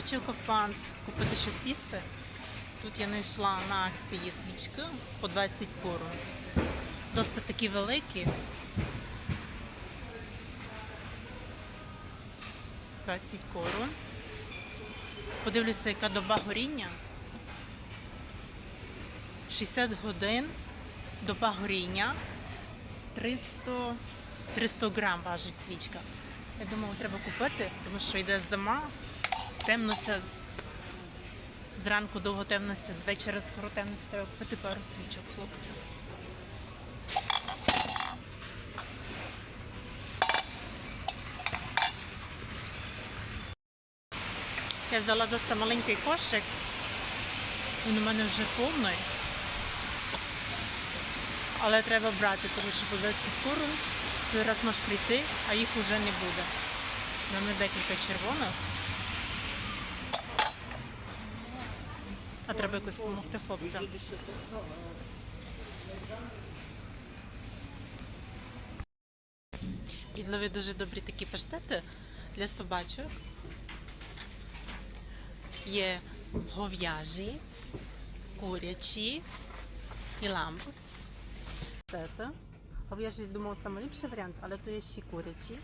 Хочу окупант купити щось їсти. Тут я знайшла на акції свічки по 20 корон. Досить такі великі. 20 корон. Подивлюся, яка доба горіння. 60 годин, доба горіння. 300, 300 грам важить свічка. Я думаю, треба купити, тому що йде зима, темнося. Зранку довго темнося, з вечора скоро темнося, треба купити пару свічок хлопцям. Я взяла досить маленький кошик. Він у мене вже повний. Але треба брати, тому що 20 куру зараз можеш прийти, а їх вже не буде. Мене декілька червоних. А треба якось допомогти хлопцям. Відлові дуже добрі такі паштети для собачок. Є гов'яжі, курячі і ламб. Гов'яжі, думав, найліпший варіант, але то є ще курячі.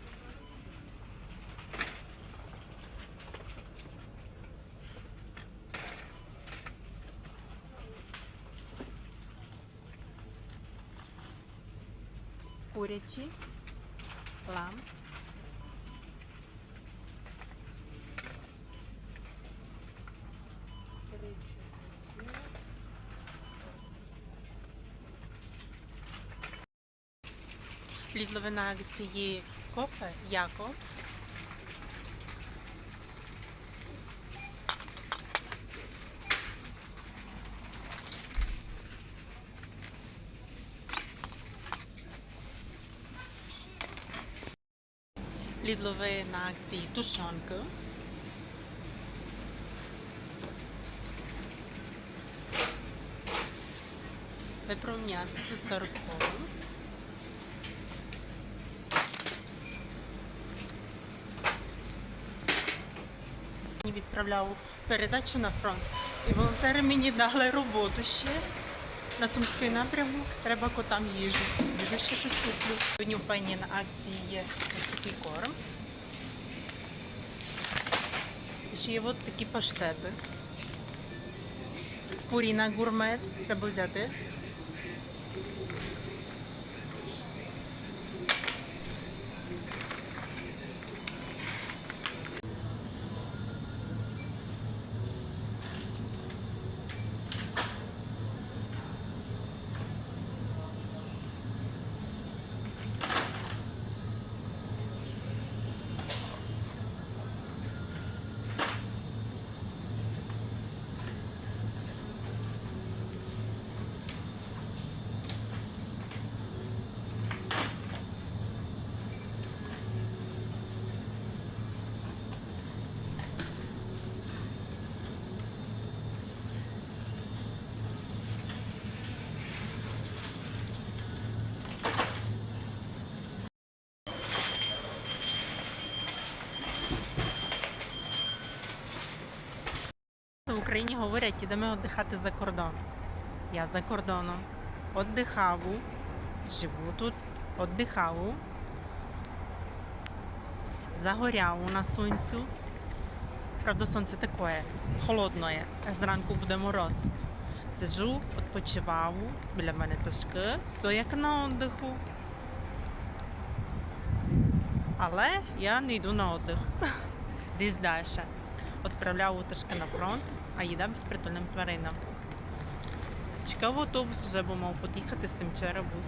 Курячі, лам. Лідловина акції кофе Якобс. Лідлові на акції тушонки. Випро м'ясо за 40 гривень. Відправляв передачу на фронт. І волонтери мені дали роботу ще. На Сумський напрямок треба котам їжу. Їжу ще щось куплю. Сьогодні в пані на акції є ось такий корм. Ще є от такі паштети. Пуріна гурмет. Треба взяти. В Україні говорять, ідемо віддихати за кордон. Я за кордоном. Отдихаву. Живу тут. Отдихаву. Загоряву на сонцю. Правда, сонце таке холодне, аж зранку буде мороз. Сижу, відпочиваю, біля мене ташки, все як на отдиху. Але я не йду на отдих. Десь далі. Відправляв уточки на фронт, а їда безпритульним тваринам. Чекав автобус, вже бо мав під'їхати з цим черебус.